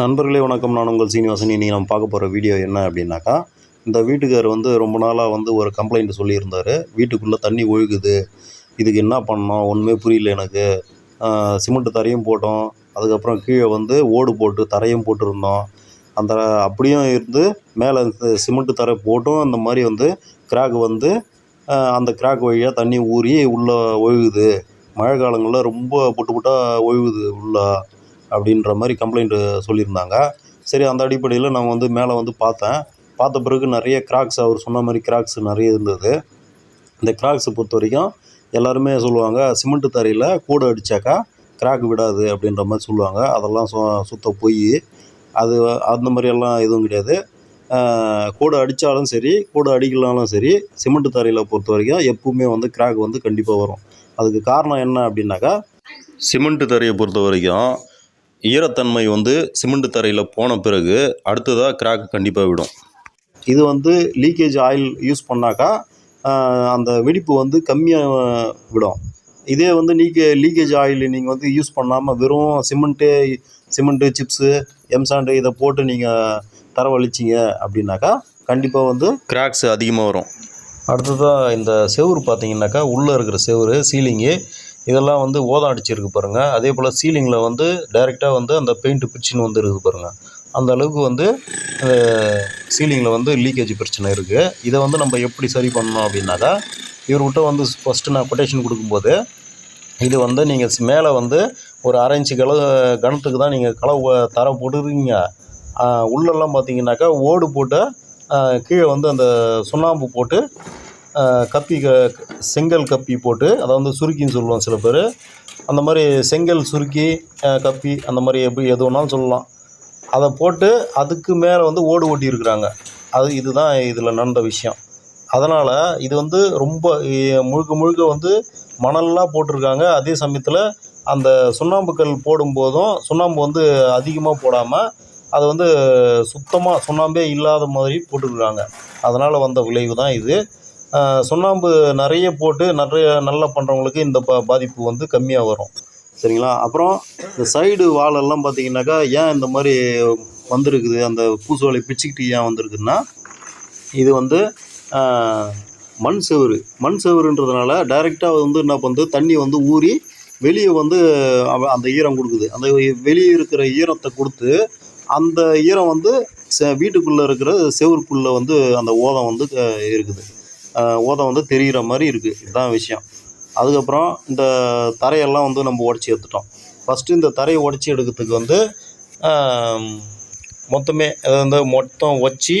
நண்பர்களே வணக்கம். நான் உங்கள் சீனிவாசன். இன்றைக்கி நம்ம பார்க்க போகிற வீடியோ என்ன அப்படின்னாக்கா இந்த வீட்டுக்கார் வந்து ரொம்ப நாளாக வந்து ஒரு கம்ப்ளைண்ட் சொல்லியிருந்தார். வீட்டுக்குள்ளே தண்ணி ஒழுகுது. இதுக்கு என்ன பண்ணோம் ஒன்றுமே புரியல எனக்கு. சிமெண்ட் தரையும் போட்டோம். அதுக்கப்புறம் கீழே வந்து ஓடு போட்டு தரையும் போட்டிருந்தோம். அந்த அப்படியும் இருந்து மேலே சிமெண்ட் தரை போட்டும். அந்த மாதிரி வந்து கிராக் வந்து அந்த கிராக் வழியாக தண்ணி ஊறி உள்ளே ஒழுகுது. மழை காலங்களில் ரொம்ப புட்டு புட்டாக ஒழுகுது உள்ளே. அப்படின்ற மாதிரி கம்ப்ளைண்ட்டு சொல்லியிருந்தாங்க. சரி அந்த அடிப்படையில் நான் வந்து மேலே வந்து பார்த்தேன். பார்த்த பிறகு நிறைய கிராக்ஸ் அவர் சொன்ன மாதிரி கிராக்ஸ் நிறைய இருந்தது. இந்த கிராக்ஸை பொறுத்த வரைக்கும் எல்லாருமே சொல்லுவாங்க சிமெண்ட் தரையில் கூடை அடித்தாக்கா கிராக் விடாது அப்படின்ற மாதிரி சொல்லுவாங்க. அதெல்லாம் சு சுத்த போய். அது அந்த மாதிரியெல்லாம் எதுவும் கிடையாது. கூடை அடித்தாலும் சரி கூடை அடிக்கலனாலும் சரி சிமெண்ட் தரையில் பொறுத்த வரைக்கும் எப்பவுமே வந்து கிராக் வந்து கண்டிப்பாக வரும். அதுக்கு காரணம் என்ன அப்படின்னாக்கா சிமெண்ட் தரையை பொறுத்த வரைக்கும் ஈரத்தன்மை வந்து சிமெண்ட் தரையில் போன பிறகு அடுத்ததாக கிராக் கண்டிப்பாக விடும். இது வந்து லீக்கேஜ் ஆயில் யூஸ் பண்ணாக்கா அந்த வெடிப்பு வந்து கம்மியாக விடும். இதே வந்து லீக்கே லீக்கேஜ் ஆயில் நீங்கள் வந்து யூஸ் பண்ணாமல் வெறும் சிமெண்ட்டு சிமெண்ட்டு சிப்ஸு எம்சாண்டு இதை போட்டு நீங்கள் தரவழிச்சிங்க அப்படின்னாக்கா கண்டிப்பாக வந்து கிராக்ஸ் அதிகமாக வரும். அடுத்ததாக இந்த செவுரு பார்த்தீங்கன்னாக்கா உள்ளே இருக்கிற செவுரு சீலிங்கு இதெல்லாம் வந்து ஓதம் அடிச்சிருக்கு பாருங்கள் அதே போல் சீலிங்கில் வந்து டைரெக்டாக வந்து அந்த பெயிண்ட் பிரிச்சின்னு வந்து இருக்குது பாருங்கள் அந்த அளவுக்கு வந்து சீலிங்கில் வந்து லீக்கேஜ் பிரச்சனை இருக்குது இதை வந்து நம்ம எப்படி சரி பண்ணணும் அப்படின்னாக்கா இவர்கிட்ட வந்து ஃபஸ்ட்டு நான் கொட்டேஷன் கொடுக்கும்போது இது வந்து நீங்கள் மேலே வந்து ஒரு அரைஞ்சு கல கணத்துக்கு தான் நீங்கள் களை தர போட்டுருக்கீங்க. உள்ளெல்லாம் பார்த்தீங்கன்னாக்கா ஓடு போட்டு கீழே வந்து அந்த சுண்ணாம்பு போட்டு கப்பி க செங்கல் கப்பி போட்டு அதை வந்து சுருக்கின்னு சொல்லுவோம் சில பேர். அந்த மாதிரி செங்கல் சுருக்கி கப்பி அந்த மாதிரி எப்படி எது வேணாலும் சொல்லலாம். அதை போட்டு அதுக்கு மேலே வந்து ஓடு ஓட்டி இருக்கிறாங்க. அது இதுதான் இதில் நடந்த விஷயம். அதனால் இது வந்து ரொம்ப முழுக்க முழுக்க வந்து மணல்லாம் போட்டிருக்காங்க. அதே சமயத்தில் அந்த சுண்ணாம்புக்கல் போடும்போதும் சுண்ணாம்பு வந்து அதிகமாக போடாமல் அது வந்து சுத்தமாக சுண்ணாம்பே இல்லாத மாதிரி போட்டுருக்காங்க. அதனால் வந்த விளைவு தான் இது. சுண்ணாம்பு நிறைய போட்டு நிறைய நல்லா பண்ணுறவங்களுக்கு இந்த பா பாதிப்பு வந்து கம்மியாக வரும். சரிங்களா? அப்புறம் இந்த சைடு வாலெல்லாம் பார்த்தீங்கன்னாக்கா ஏன் இந்த மாதிரி வந்திருக்குது? அந்த பூசுவாலை பிச்சுக்கிட்டு ஏன் வந்திருக்குன்னா இது வந்து மண் செவுரு. மண் செவுருன்றதுனால டைரெக்டாக வந்து என்ன பண்ணுது? தண்ணி வந்து ஊறி வெளியே வந்து அந்த ஈரம் கொடுக்குது. அந்த வெளியே இருக்கிற ஈரத்தை கொடுத்து அந்த ஈரம் வந்து வீட்டுக்குள்ளே இருக்கிற செவருக்குள்ளே வந்து அந்த ஓதம் வந்து இருக்குது. ஓதம் வந்து தெரிகிற மாதிரி இருக்குது இதுதான் விஷயம். அதுக்கப்புறம் இந்த தரையெல்லாம் வந்து நம்ம உடச்சி எடுத்துட்டோம். ஃபஸ்ட்டு இந்த தரையை உடச்சி எடுக்கிறதுக்கு வந்து மொத்தமே அதை வந்து மொத்தம் வச்சு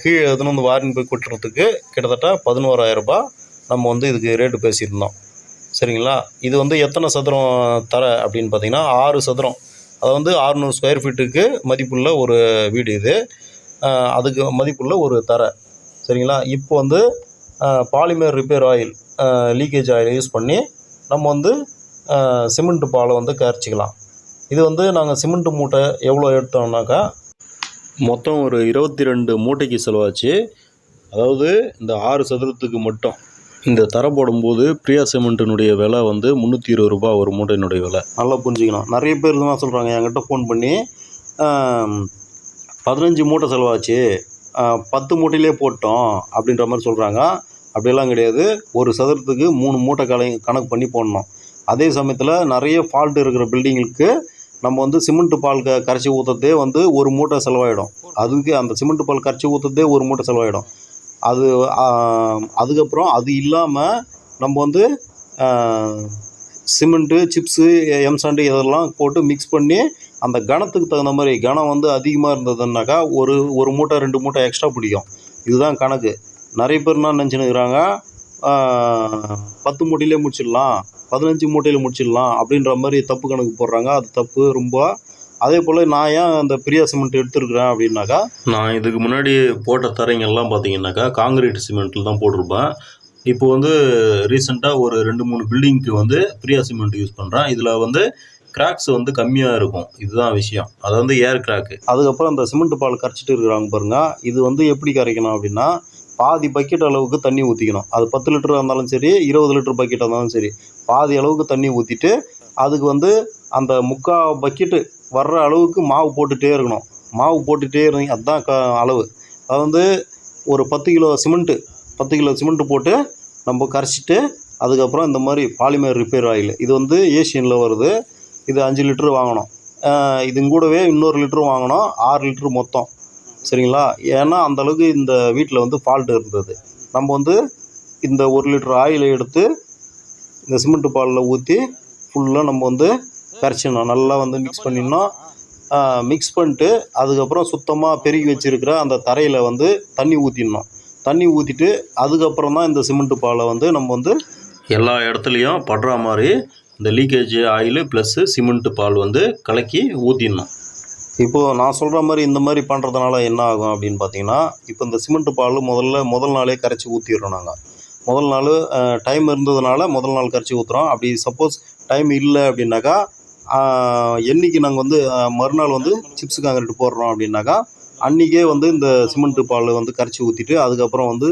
கீழே எதுன்னு வந்து வாரின் போய் கொட்டுறதுக்கு கிட்டத்தட்ட பதினோராயிரரூபா நம்ம வந்து இதுக்கு ரேட்டு பேசியிருந்தோம். சரிங்களா? இது வந்து எத்தனை சதுரம் தரை அப்படின்னு பார்த்தீங்கன்னா ஆறு சதுரம். அது வந்து ஆறுநூறு ஸ்கொயர் ஃபீட்டுக்கு மதிப்புள்ள ஒரு வீடு இது. அதுக்கு மதிப்புள்ள ஒரு தரை. சரிங்களா? இப்போ வந்து polymer repair oil leakage oil use பண்ணி நம்ம வந்து சிமெண்ட் பாலை வந்து கரைச்சிக்கலாம். இது வந்து நாங்கள் சிமெண்ட் மூட்டை எவ்வளோ எடுத்தோம்னாக்கா மொத்தம் ஒரு இருபத்தி ரெண்டு மூட்டைக்கு செலவாச்சு. அதாவது இந்த ஆறு சதுரத்துக்கு மட்டும். இந்த தர போடும்போது பிரியா சிமெண்ட்டினுடைய விலை வந்து முந்நூற்றி இருபது ரூபாய் ஒரு மூட்டையினுடைய விலை. நல்லா புரிஞ்சுக்கலாம் நிறைய பேர் தான் சொல்கிறாங்க என்கிட்ட ஃபோன் பண்ணி பதினஞ்சு மூட்டை செலவாச்சு. பத்து மூட்டையிலே போட்டோம் அப்படின்ற மாதிரி சொல்கிறாங்க அப்படியெல்லாம் கிடையாது. ஒரு சதுரத்துக்கு மூணு மூட்டை கலை கணக்கு பண்ணி போடணும். அதே சமயத்தில் நிறைய ஃபால்ட் இருக்கிற பில்டிங்களுக்கு நம்ம வந்து சிமெண்ட் பால் க கரைச்சி ஊற்றுறதே வந்து ஒரு மூட்டை செலவாயிடும். அதுக்கு அந்த சிமெண்ட் பால் கரைச்சி ஊற்றுறதே ஒரு மூட்டை செலவாயிடும். அது அதுக்கப்புறம் அது இல்லாமல் நம்ம வந்து சிமெண்ட்டு சிப்ஸு எம்சாண்டு இதெல்லாம் போட்டு மிக்ஸ் பண்ணி அந்த கணத்துக்கு தகுந்த மாதிரி கணம் வந்து அதிகமாக இருந்ததுன்னாக்கா ஒரு ஒரு மூட்டை ரெண்டு மூட்டை எக்ஸ்ட்ரா பிடிக்கும். இதுதான் கணக்கு. நிறைய பேர் என்ன நினச்சினுக்கிறாங்க பத்து மூட்டையிலே முடிச்சிடலாம் பதினஞ்சு மூட்டையில் முடிச்சிடலாம் அப்படின்ற மாதிரி தப்பு கணக்கு போடுறாங்க. அது தப்பு ரொம்ப. அதே போல் நான் ஏன் அந்த பிரியா சிமெண்ட் எடுத்துருக்குறேன் அப்படின்னாக்கா நான் இதுக்கு முன்னாடி போட்ட தரைங்கெல்லாம் பார்த்தீங்கன்னாக்கா காங்கிரீட் சிமெண்ட்டில் தான் போட்டிருப்பேன். இப்போ வந்து ரீசெண்டாக ஒரு ரெண்டு மூணு பில்டிங்க்கு வந்து பிரியா சிமெண்ட் யூஸ் பண்ணுறேன் இதில் வந்து கிராக்ஸ் வந்து கம்மியாக இருக்கும். இதுதான் விஷயம். அது வந்து ஏர் கிராக்கு அதுக்கப்புறம் அந்த சிமெண்ட் பால் கரைச்சிட்டு இருக்கிறாங்க பாருங்க. இது வந்து எப்படி கரைக்கணும் அப்படின்னா பாதி பக்கெட் அளவுக்கு தண்ணி ஊற்றிக்கணும் அது பத்து லிட்டராக இருந்தாலும் சரி இருபது லிட்டர் பக்கெட்டாக இருந்தாலும் சரி பாதி அளவுக்கு தண்ணி ஊற்றிட்டு அதுக்கு வந்து அந்த முக்கால் பக்கெட்டு வர்ற அளவுக்கு மாவு போட்டுகிட்டே இருக்கணும். மாவு போட்டுகிட்டே இருந்தீங்க அதுதான் க அளவு. அது வந்து ஒரு பத்து கிலோ சிமெண்ட்டு பத்து கிலோ சிமெண்ட்டு போட்டு நம்ம கரைச்சிட்டு அதுக்கப்புறம் இந்த மாதிரி பாலிமர் ரிப்பேர் ஆயில் இது வந்து ஏஷியனில் வருது. இது அஞ்சு லிட்ரு வாங்கினோம் இது கூடவே இன்னொரு லிட்ரு வாங்கினோம் ஆறு லிட்ரு மொத்தம். சரிங்களா? ஏன்னா அந்தளவுக்கு இந்த வீட்டில் வந்து ஃபால்ட் இருந்தது. நம்ம வந்து இந்த ஒரு லிட்டர் ஆயிலை எடுத்து இந்த சிமெண்ட் பாலில் ஊற்றி ஃபுல்லாக நம்ம வந்து கரைச்சிடணும். நல்லா வந்து மிக்ஸ் பண்ணிடணும். மிக்ஸ் பண்ணிட்டு அதுக்கப்புறம் சுத்தமாக பெருகி வச்சுருக்கிற அந்த தரையில் வந்து தண்ணி ஊற்றிடணும் தண்ணி ஊற்றிட்டு அதுக்கப்புறம் தான் இந்த சிமெண்ட்டு பாலை வந்து நம்ம வந்து எல்லா இடத்துலையும் படுற மாதிரி இந்த லீக்கேஜ் ஆயில் ப்ளஸ்ஸு சிமெண்ட்டு பால் வந்து கலக்கி ஊற்றிடணும் இப்போது நான் சொல்கிற மாதிரி இந்த மாதிரி பண்ணுறதுனால என்ன ஆகும் அப்படின்னு பார்த்தீங்கன்னா இப்போ இந்த சிமெண்ட்டு பால் முதல்ல முதல் நாளே கரைச்சி ஊற்றிடுறோம் நாங்கள் முதல் நாள் டைம் இருந்ததுனால முதல் நாள் கரைச்சி ஊற்றுறோம் அப்படி சப்போஸ் டைம் இல்லை அப்படின்னாக்கா என்றைக்கு என்னைக்கு நாங்கள் வந்து மறுநாள் வந்து சிப்ஸ் காங்கிரீட் போடுறோம் அப்படின்னாக்கா அன்றைக்கே வந்து இந்த சிமெண்ட்டு பால் வந்து கரைச்சி ஊற்றிட்டு அதுக்கப்புறம் வந்து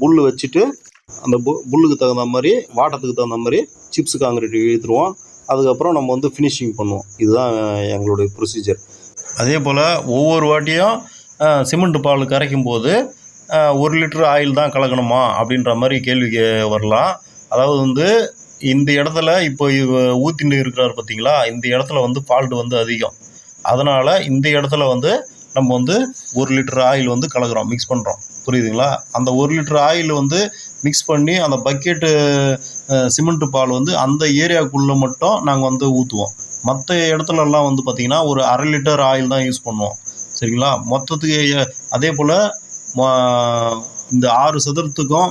புல் வச்சுட்டு அந்த பு புல்லுக்கு தகுந்த மாதிரி வாட்டத்துக்கு தகுந்த மாதிரி சிப்ஸ் காங்கிரீட் இழுத்துருவோம். அதுக்கப்புறம் நம்ம வந்து ஃபினிஷிங் பண்ணுவோம். இதுதான் எங்களுடைய ப்ரொசீஜர் அதே போல் ஒவ்வொரு வாட்டியும் சிமெண்ட் பால் கரைக்கும் போது ஒரு லிட்டர் ஆயில் தான் கலக்கணுமா? அப்படின்ற மாதிரி கேள்வி வரலாம். அதாவது வந்து இந்த இடத்துல இப்போ இவ ஊற்றிட்டு இருக்கிறார் பார்த்தீங்களா? இந்த இடத்துல வந்து ஃபால்ட் வந்து அதிகம். அதனால் இந்த இடத்துல வந்து நம்ம வந்து ஒரு லிட்டர் ஆயில் வந்து கலக்கிறோம் மிக்ஸ் பண்ணுறோம் புரியுதுங்களா? அந்த ஒரு லிட்டர் ஆயில் வந்து மிக்ஸ் பண்ணி அந்த பக்கெட்டு சிமெண்ட்டு பால் வந்து அந்த ஏரியாவுக்குள்ளே மட்டும் நாங்கள் வந்து ஊற்றுவோம் மற்ற இடத்துலலாம் வந்து பார்த்திங்கன்னா ஒரு அரை லிட்டர் ஆயில் தான் யூஸ் பண்ணுவோம். சரிங்களா? மொத்தத்துக்கு அதே போல் இந்த ஆறு சதுரத்துக்கும்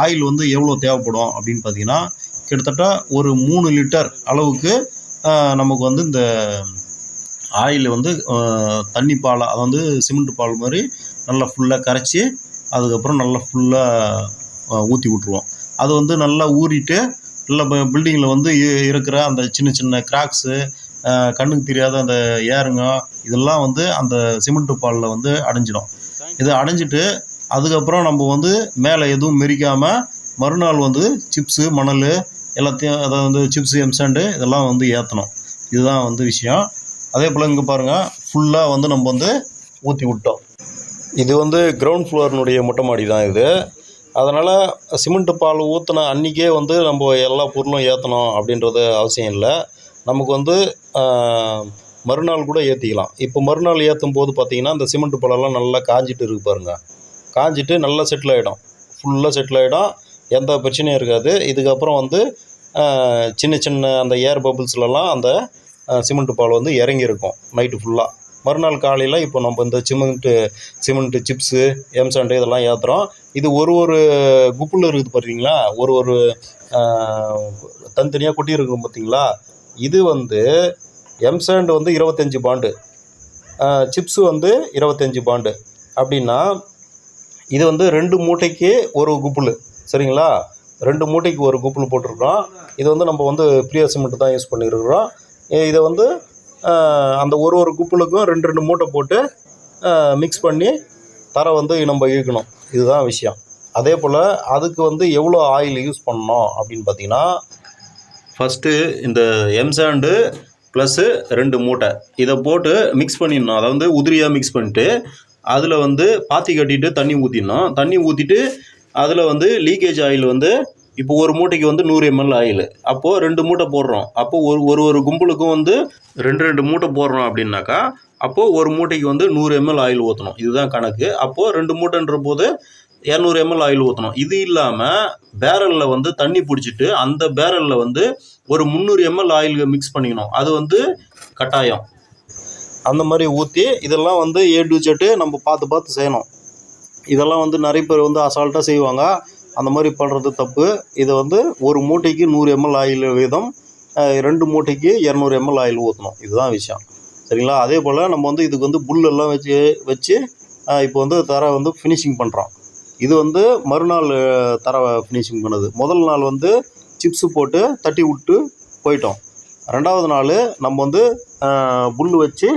ஆயில் வந்து எவ்வளோ தேவைப்படும் அப்படின்னு பார்த்தீங்கன்னா கிட்டத்தட்ட ஒரு மூணு லிட்டர் அளவுக்கு நமக்கு வந்து இந்த ஆயில் வந்து தண்ணி பால் அது வந்து சிமெண்ட் பால் மாதிரி நல்லா ஃபுல்லாக கரைச்சி அதுக்கப்புறம் நல்லா ஃபுல்லாக ஊற்றி விட்ருவோம் அது வந்து நல்லா ஊறிட்டு நல்லா பில்டிங்கில் வந்து இருக்கிற அந்த சின்ன சின்ன கிராக்ஸு கண்ணுக்கு தெரியாத அந்த ஏருங்க இதெல்லாம் வந்து அந்த சிமெண்ட் பாலில் வந்து அடைஞ்சிடும். இது அடைஞ்சிட்டு அதுக்கப்புறம் நம்ம வந்து மேலே எதுவும் மெரிக்காமல் மறுநாள் வந்து சிப்ஸு மணல் எல்லாத்தையும் அதாவது வந்து சிப்ஸு எம்சாண்டு இதெல்லாம் வந்து ஏற்றணும் இதுதான் வந்து விஷயம். அதே போல் இங்கே பாருங்கள் ஃபுல்லாக வந்து நம்ம வந்து ஊற்றி விட்டோம். இது வந்து கிரவுண்ட் ஃப்ளோர்னுடைய மொட்டை மாடி தான் இது. அதனால் சிமெண்ட்டு பால் ஊற்றின அன்றைக்கே வந்து நம்ம எல்லா பொருளும் ஏற்றணும் அப்படின்றது அவசியம் இல்லை. நமக்கு வந்து மறுநாள் கூட ஏற்றிக்கலாம் இப்போ மறுநாள் ஏற்றும் போது பார்த்திங்கன்னா இந்த சிமெண்ட்டு பாலெல்லாம் நல்லா காஞ்சிட்டு இருக்கு பாருங்கள் காஞ்சிட்டு நல்லா செட்டில் ஆகிடும் ஃபுல்லாக செட்டில் ஆகிடும் எந்த பிரச்சனையும் இருக்காது. இதுக்கப்புறம் வந்து சின்ன சின்ன அந்த ஏர் பபிள்ஸ்லலாம் அந்த சிமெண்ட் பால் வந்து இறங்கியிருக்கும். நைட்டு ஃபுல்லாக மறுநாள் காலையில் இப்போ நம்ம இந்த சிமெண்ட்டு சிமெண்ட்டு சிப்ஸு எம்சாண்டு இதெல்லாம் ஏற்றுறோம் இது ஒரு ஒரு குப்பில் இருக்குது பார்த்தீங்களா ஒரு ஒரு தனித்தனியாக கொட்டி இருக்கும் பார்த்தீங்களா இது வந்து எம்சாண்டு வந்து இருபத்தஞ்சி பாண்டு. சிப்ஸு வந்து இருபத்தஞ்சி பாண்டு. அப்படின்னா இது வந்து ரெண்டு மூட்டைக்கு ஒரு குப்புல் சரிங்களா? ரெண்டு மூட்டைக்கு ஒரு குப்புல் போட்டிருக்கிறோம். இது வந்து நம்ம வந்து பிரியா சிமெண்ட் தான் யூஸ் பண்ணியிருக்கிறோம். இதை வந்து அந்த ஒரு ஒரு குப்பிலுக்கும் ரெண்டு ரெண்டு மூட்டை போட்டு மிக்ஸ் பண்ணி தரை வந்து நம்ம இழுக்கணும். இதுதான் விஷயம். அதே போல் அதுக்கு வந்து எவ்வளோ ஆயில் யூஸ் பண்ணணும் அப்படின்னு பார்த்தீங்கன்னா ஃபஸ்ட்டு இந்த எம்சாண்டு ப்ளஸ்ஸு ரெண்டு மூட்டை. இதை போட்டு மிக்ஸ் பண்ணிடணும். அதை வந்து உதிரியாக மிக்ஸ் பண்ணிட்டு அதில் வந்து பாத்தி கட்டிட்டு தண்ணி ஊற்றிடணும் தண்ணி ஊற்றிட்டு அதில் வந்து லீக்கேஜ் ஆயில் வந்து இப்போ ஒரு மூட்டைக்கு வந்து நூறு எம்எல் ஆயில். அப்போது ரெண்டு மூட்டை போடுறோம். அப்போது ஒரு ஒரு ஒரு கும்பலுக்கும் வந்து ரெண்டு ரெண்டு மூட்டை போடுறோம் அப்படின்னாக்கா அப்போது ஒரு மூட்டைக்கு வந்து நூறு எம்எல் ஆயில் ஊற்றணும் இதுதான் கணக்கு. அப்போது ரெண்டு மூட்டைன்ற போது இரநூறு எம்எல் ஆயில் ஊற்றணும் இது இல்லாமல் பேரலில் வந்து தண்ணி பிடிச்சிட்டு அந்த பேரலில் வந்து ஒரு முந்நூறு எம்எல் ஆயில் மிக்ஸ் பண்ணிக்கணும். அது வந்து கட்டாயம். அந்த மாதிரி ஊற்றி இதெல்லாம் வந்து ஏ டு நம்ம பார்த்து பார்த்து செய்யணும். இதெல்லாம் வந்து நிறைய பேர் வந்து அசால்ட்டாக செய்வாங்க. அந்த மாதிரி பண்ணுறது தப்பு. இதை வந்து ஒரு மூட்டைக்கு நூறு எம்எல் ஆயில் வீதம் ரெண்டு மூட்டைக்கு இரநூறு எம்எல் ஆயில் ஊற்றணும் இதுதான் விஷயம். சரிங்களா? அதே போல் நம்ம வந்து இதுக்கு வந்து புல்லெல்லாம் வச்சு வச்சு இப்போ வந்து தர வந்து ஃபினிஷிங் பண்ணுறோம் இது வந்து மறுநாள் தர ஃபினிஷிங் பண்ணுது. முதல் நாள் வந்து சிப்ஸு போட்டு தட்டி விட்டு போயிட்டோம். ரெண்டாவது நாள் நம்ம வந்து புல் வச்சு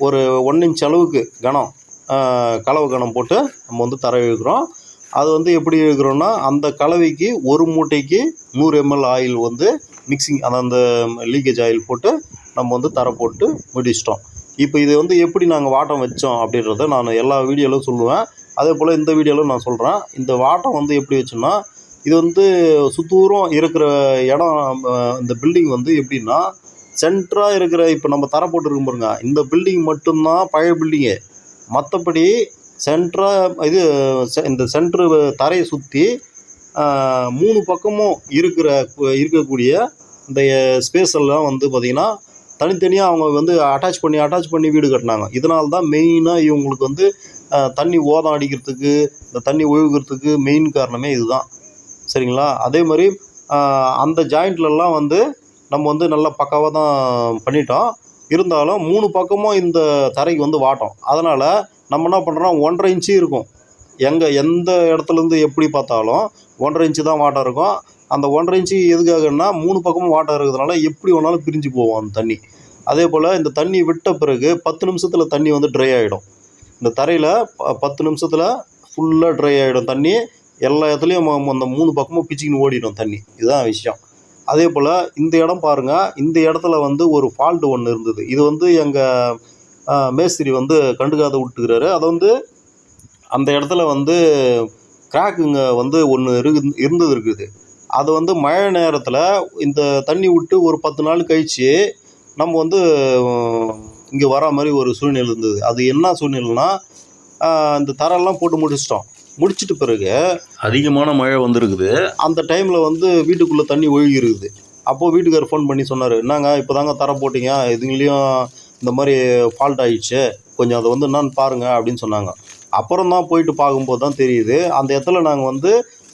ஒரு ஒன் இன்ச் அளவுக்கு கனம் ஆஹ், கலவை கனம் போட்டு நம்ம வந்து தர இழுக்கிறோம் அது வந்து எப்படி இருக்கிறோன்னா அந்த கலவைக்கு ஒரு மூட்டைக்கு நூறு எம்எல் ஆயில் வந்து மிக்சிங் அந்த அந்த லீக்கேஜ் ஆயில் போட்டு நம்ம வந்து தர போட்டு முடிச்சிட்டோம். இப்போ இது வந்து எப்படி நாங்கள் வாட்டம் வச்சோம் அப்படின்றத நான் எல்லா வீடியோவிலும் சொல்லுவேன். அதே போல் இந்த வீடியோவிலும் நான் சொல்கிறேன் இந்த வாட்டம் வந்து எப்படி வச்சோன்னா இது வந்து சுத்தூரம் இருக்கிற இடம் இந்த பில்டிங் வந்து எப்படின்னா சென்டராக இருக்கிற இப்போ நம்ம தர போட்டுருக்கோம் பாருங்க. இந்த பில்டிங் மட்டும்தான் பழைய பில்டிங்கு மற்றபடி சென்டராக இது செ- இந்த சென்ட்ரு தரையை சுற்றி மூணு பக்கமும் இருக்கிற இருக்கக்கூடிய இந்த ஸ்பேஸ் எல்லாம் வந்து பார்த்திங்கன்னா தனித்தனியாக அவங்க வந்து அட்டாச் பண்ணி அட்டாச் பண்ணி வீடு கட்டினாங்க. இதனால தான் மெயினாக இவங்களுக்கு வந்து தண்ணி ஓதம் அடிக்கிறதுக்கு இந்த தண்ணி ஒழுகிறதுக்கு மெயின் காரணமே இதுதான். சரிங்களா? அதே மாதிரி அந்த ஜாயிண்ட்லலாம் வந்து நம்ம வந்து நல்லா பக்காவாக தான் பண்ணிட்டோம். இருந்தாலும் மூணு பக்கமும் இந்த தரைக்கு வந்து வாட்டோம். அதனால் நம்ம என்ன பண்ணுறோம் ஒன்றரை இன்ச்சு இருக்கும். எங்கே எந்த இடத்துலேருந்து எப்படி பார்த்தாலும் ஒன்றரை இன்ச்சு தான் வாட்டர் இருக்கும். அந்த ஒன்றரை இன்ச்சு எதுக்காகன்னா மூணு பக்கமும் வாட்டர் இருக்கிறதுனால எப்படி வேணாலும் பிரிஞ்சு போகும் அந்த தண்ணி. அதே போல் இந்த தண்ணி விட்ட பிறகு பத்து நிமிஷத்தில் தண்ணி வந்து ட்ரை ஆகிடும் இந்த தரையில் பத்து நிமிஷத்தில் ஃபுல்லாக ட்ரை ஆகிடும் தண்ணி. எல்லா இடத்துலையும் அந்த மூணு பக்கமும் பிச்சுக்கின்னு ஓடிடும் தண்ணி. இதுதான் விஷயம். அதே போல் இந்த இடம் பாருங்கள் இந்த இடத்துல வந்து ஒரு ஃபால்ட்டு ஒன்று இருந்தது. இது வந்து எங்கள் மேஸ்திரி வந்து கண்டுக்காத விட்டுக்கிறாரு அதை வந்து அந்த இடத்துல வந்து கிராக்குங்க வந்து ஒன்று இருக்கு இருந்தது இருக்குது. அது வந்து மழை நேரத்தில் இந்த தண்ணி விட்டு ஒரு பத்து நாள் கழித்து நம்ம வந்து இங்கே வரா மாதிரி ஒரு சூழ்நிலை இருந்தது. அது என்ன சூழ்நிலைனா இந்த தரெல்லாம் போட்டு முடிச்சிட்டோம். முடிச்சிட்ட பிறகு அதிகமான மழை வந்திருக்குது. அந்த டைமில் வந்து வீட்டுக்குள்ளே தண்ணி ஒழுகி இருக்குது. அப்போது வீட்டுக்காரர் ஃபோன் பண்ணி சொன்னார் என்னங்க இப்போ தாங்க தர போட்டீங்க. இதுங்களையும் இந்த மாதிரி ஃபால்ட் ஆயிடுச்சு. கொஞ்சம் அதை வந்து என்னன்னு பாருங்கள் அப்படின்னு சொன்னாங்க. அப்புறம் தான் போயிட்டு பார்க்கும்போது தான் தெரியுது. அந்த இடத்துல நாங்கள் வந்து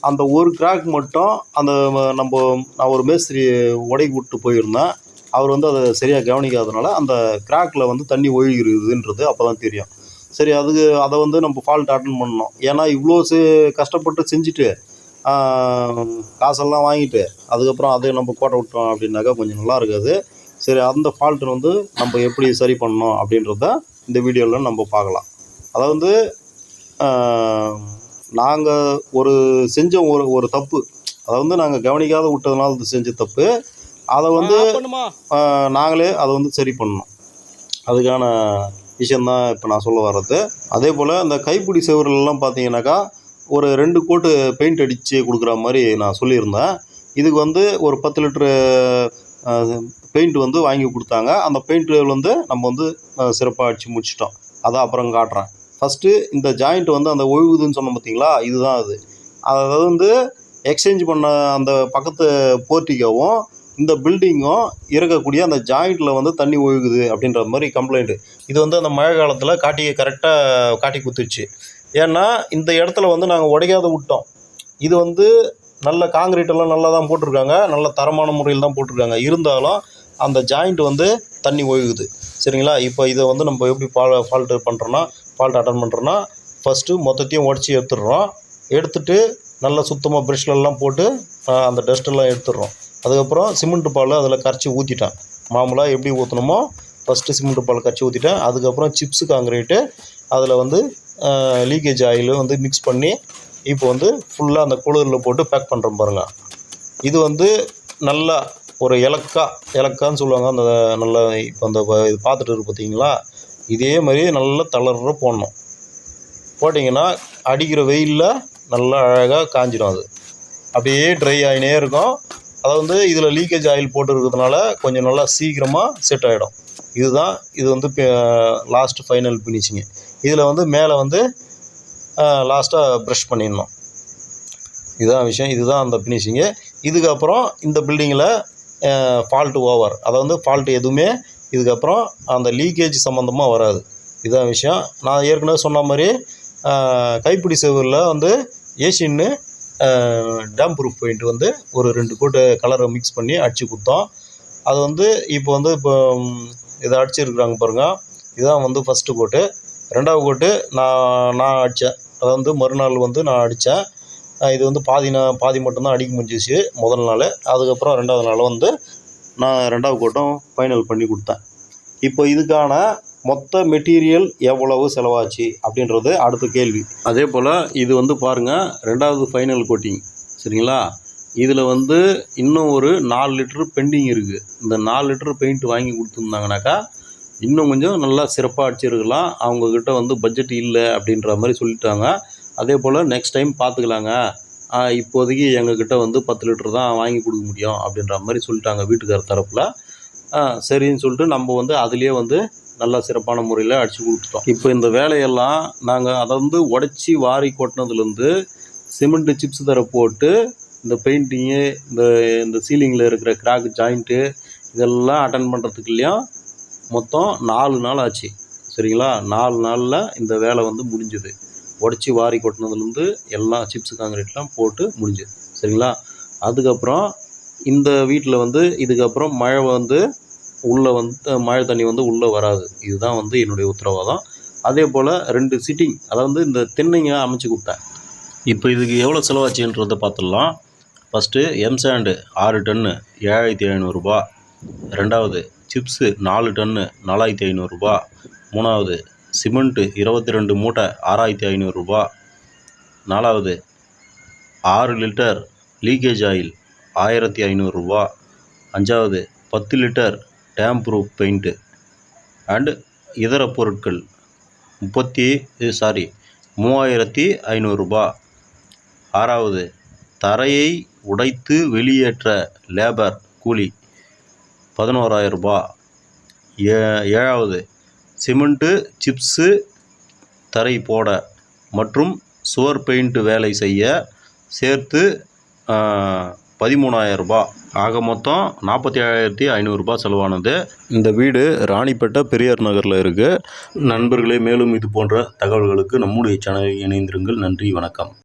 அந்த ஒரு கிராக் மட்டும் அந்த நம்ம நான் ஒரு மேஸ்திரி உடைக்கி விட்டு போயிருந்தேன். அவர் வந்து அதை சரியாக கவனிக்காதனால அந்த கிராக்கில் வந்து தண்ணி ஒழுகிருதுன்றது அப்போ தான் தெரியும். சரி அதுக்கு அதை வந்து நம்ம ஃபால்ட் அட்டன் பண்ணோம் ஏன்னா இவ்வளோ கஷ்டப்பட்டு செஞ்சுட்டு காசெல்லாம் வாங்கிட்டு அதுக்கப்புறம் அதை நம்ம கோட்டை விட்டோம் அப்படின்னாக்கா கொஞ்சம் நல்லா இருக்காது. சரி அந்த ஃபால்ட்டை வந்து நம்ம எப்படி சரி பண்ணோம் அப்படின்றத இந்த வீடியோவில் நம்ம பார்க்கலாம். அதாவது நாங்கள் ஒரு செஞ்ச ஒரு ஒரு தப்பு அதை வந்து நாங்கள் கவனிக்காத விட்டதுனால இது செஞ்ச தப்பு அதை வந்து நாங்களே அதை வந்து சரி பண்ணோம் அதுக்கான விஷயந்தான் இப்போ நான் சொல்ல வர்றது. அதே போல் இந்த கைப்பிடி செவருலலாம் பார்த்தீங்கன்னாக்கா ஒரு ரெண்டு கோட்டு பெயிண்ட் அடித்து கொடுக்குற மாதிரி நான் சொல்லியிருந்தேன். இதுக்கு வந்து ஒரு பத்து லிட்ரு பெயிண்ட் வந்து வாங்கி கொடுத்தாங்க. அந்த பெயிண்ட் வந்து நம்ம வந்து சிறப்பாக அடித்து முடிச்சிட்டோம். அதை அப்புறம் காட்டுறேன். ஃபஸ்ட்டு இந்த ஜாயிண்ட் வந்து அந்த ஒழுகுதுன்னு சொன்னோம் பார்த்தீங்களா இதுதான் அது. அதாவது வந்து எக்ஸ்சேஞ்ச் பண்ண அந்த பக்கத்து போர்ட்டிகாவும் இந்த பில்டிங்கும் இருக்கக்கூடிய அந்த ஜாயிண்ட்டில் வந்து தண்ணி ஒழுகுது அப்படின்ற மாதிரி கம்ப்ளைண்ட்டு இது வந்து அந்த மழை காலத்தில் காட்டி கரெக்டாக காட்டி குத்துச்சு. ஏன்னா இந்த இடத்துல வந்து நாங்கள் உடைக்காத விட்டோம். இது வந்து நல்ல காங்கிரீட்டெல்லாம் நல்லா தான் போட்டிருக்காங்க. நல்ல தரமான முறையில் தான் போட்டிருக்காங்க. இருந்தாலும் அந்த ஜாயிண்ட் வந்து தண்ணி ஒழுகுது சரிங்களா? இப்போ இதை வந்து நம்ம எப்படி பால் ஃபால்ட்டு பண்ணுறோன்னா ஃபால்ட் அட்டன் பண்ணுறோன்னா ஃபஸ்ட்டு மொத்தத்தையும் உடச்சி எடுத்துடுறோம். எடுத்துட்டு நல்லா சுத்தமாக ப்ரெஷ்லெல்லாம் போட்டு அந்த டஸ்ட்டெல்லாம் எடுத்துடுறோம். அதுக்கப்புறம் சிமெண்ட் பால் அதில் கரைச்சி ஊற்றிட்டேன் மாமூலாக எப்படி ஊற்றணுமோ ஃபஸ்ட்டு சிமெண்ட் பால் கரைச்சி ஊற்றிட்டேன் அதுக்கப்புறம் சிப்ஸு காங்கிரீட்டு அதில் வந்து லீக்கேஜ் ஆயில் வந்து மிக்ஸ் பண்ணி இப்போ வந்து ஃபுல்லாக அந்த குளிரில் போட்டு பேக் பண்ணுறோம் பாருங்கள் இது வந்து நல்லா ஒரு இலக்கா இலக்கான்னு சொல்லுவாங்க. அந்த நல்ல இப்போ அந்த இது பார்த்துட்டு இருக்கு பார்த்தீங்களா இதே மாதிரி நல்லா தளர்ற போடணும். போட்டிங்கன்னா அடிக்கிற வெயிலில் நல்லா அழகாக காஞ்சிடும் அது. அப்படியே ட்ரை ஆகினே இருக்கும். அதை வந்து இதில் லீக்கேஜ் ஆயில் போட்டு இருக்கிறதுனால கொஞ்சம் நல்லா சீக்கிரமாக செட் ஆகிடும் இதுதான் இது வந்து லாஸ்ட் ஃபைனல் ஃபினிஷிங்கு இதில் வந்து மேலே வந்து லாஸ்ட்டாக ப்ரஷ் பண்ணிடணும். இதுதான் விஷயம். இதுதான் அந்த ஃபினிஷிங்கு இதுக்கப்புறம் இந்த பில்டிங்கில் ஃபால்ட்டு ஓவர் அதை வந்து ஃபால்ட் எதுவுமே இதுக்கப்புறம் அந்த லீக்கேஜ் சம்மந்தமாக வராது. இதுதான் விஷயம். நான் ஏற்கனவே சொன்ன மாதிரி கைப்பிடி செவரில் வந்து ஏஷின்னு டேம் ப்ரூஃப் பெயிண்ட் வந்து ஒரு ரெண்டு கோட்டு கலரை மிக்ஸ் பண்ணி அடித்து கொடுத்தோம் அது வந்து இப்போ வந்து இப்போ இதை அடிச்சிருக்கிறாங்க பாருங்கள் இதுதான் வந்து ஃபஸ்ட்டு கோட்டு. ரெண்டாவது கோட்டு நான் நான் அடித்தேன் அதை வந்து மறுநாள் வந்து நான் அடித்தேன் இது வந்து பாதி நான் பாதி மட்டும்தான் அடிக்க முடிஞ்சிச்சு முதல் நாள். அதுக்கப்புறம் ரெண்டாவது நாள் வந்து நான் ரெண்டாவது கோட்டம் ஃபைனல் பண்ணி கொடுத்தேன். இப்போ இதுக்கான மொத்த மெட்டீரியல் எவ்வளவு செலவாச்சு அப்படின்றது அடுத்த கேள்வி. அதே போல் இது வந்து பாருங்கள் ரெண்டாவது ஃபைனல் கோட்டிங் சரிங்களா? இதில் வந்து இன்னும் ஒரு நாலு லிட்டரு பெண்டிங் இருக்குது இந்த நாலு லிட்டரு பெயிண்ட் வாங்கி கொடுத்துருந்தாங்கனாக்கா இன்னும் கொஞ்சம் நல்லா சிறப்பாக அடிச்சிருக்கலாம். அவங்கக்கிட்ட வந்து பட்ஜெட் இல்லை அப்படின்ற மாதிரி சொல்லிட்டாங்க. அதே போல் நெக்ஸ்ட் டைம் பார்த்துக்கலாங்க இப்போதைக்கு எங்ககிட்ட வந்து பத்து லிட்டர் தான் வாங்கி கொடுக்க முடியும் அப்படின்ற மாதிரி சொல்லிட்டாங்க வீட்டுக்கார தரப்பில். சரின்னு சொல்லிட்டு நம்ம வந்து அதுலேயே வந்து நல்லா சிறப்பான முறையில் அடித்து கொடுத்துட்டோம். இப்போ இந்த வேலையெல்லாம் நாங்கள் அதை வந்து உடச்சி வாரி கொட்டினதுலேருந்து சிமெண்ட்டு சிப்ஸ் தர போட்டு இந்த பெயிண்டிங்கு இந்த இந்த சீலிங்கில் இருக்கிற கிராக் ஜாயிண்ட்டு இதெல்லாம் அட்டன் பண்ணுறதுக்குள்ளேயும் மொத்தம் நாலு நாள் ஆச்சு. சரிங்களா? நாலு நாளில் இந்த வேலை வந்து முடிஞ்சுது. உடச்சி வாரி கொட்டினதுலேருந்து எல்லா சிப்ஸ் காங்கிரீட்லாம் போட்டு முடிஞ்சுது. சரிங்களா? அதுக்கப்புறம் இந்த வீட்டில் வந்து இதுக்கப்புறம் மழை வந்து உள்ளே வந்து மழை தண்ணி வந்து உள்ளே வராது. இதுதான் வந்து என்னுடைய உத்தரவாதம். அதே போல் ரெண்டு சிட்டிங் அதாவது இந்த தென்னைங்க அமைச்சு கொடுத்தேன். இப்போ இதுக்கு எவ்வளோ செலவாச்சுன்றதை பார்த்துடலாம். ஃபஸ்ட்டு எம்சாண்டு ஆறு டன்னு ஏழாயிரத்தி ஐநூறுரூபா ரெண்டாவது சிப்ஸு நாலு டன்னு நாலாயிரத்தி ஐநூறுரூபா மூணாவது சிமெண்ட்டு இருபத்தி ரெண்டு மூட்டை ஆறாயிரத்தி ஐநூறுரூபா நாலாவது ஆறு லிட்டர் லீக்கேஜ் ஆயில் ஆயிரத்தி ஐநூறுரூபா அஞ்சாவது பத்து litre damp proof paint and இதர பொருட்கள் முப்பத்தி சாரி மூவாயிரத்தி ஐநூறுரூபா ஆறாவது தரையை உடைத்து வெளியேற்ற லேபர் கூலி பதினோராயிரம் ஏ ஏழாவது சிமெண்ட்டு சிப்ஸு தரை போட மற்றும் சுவர் பெயிண்ட் வேலை செய்ய சேர்த்து பதிமூணாயிரரூபா ஆக மொத்தம் நாற்பத்தி ஏழாயிரத்தி ஐநூறுரூபா செலவானது. இந்த வீடு ராணிப்பேட்டை பெரியார் நகரில் இருக்குது நண்பர்களே மேலும் இது போன்ற தகவல்களுக்கு நம்முடைய சேனலில் இணைந்திருங்கள். நன்றி வணக்கம்.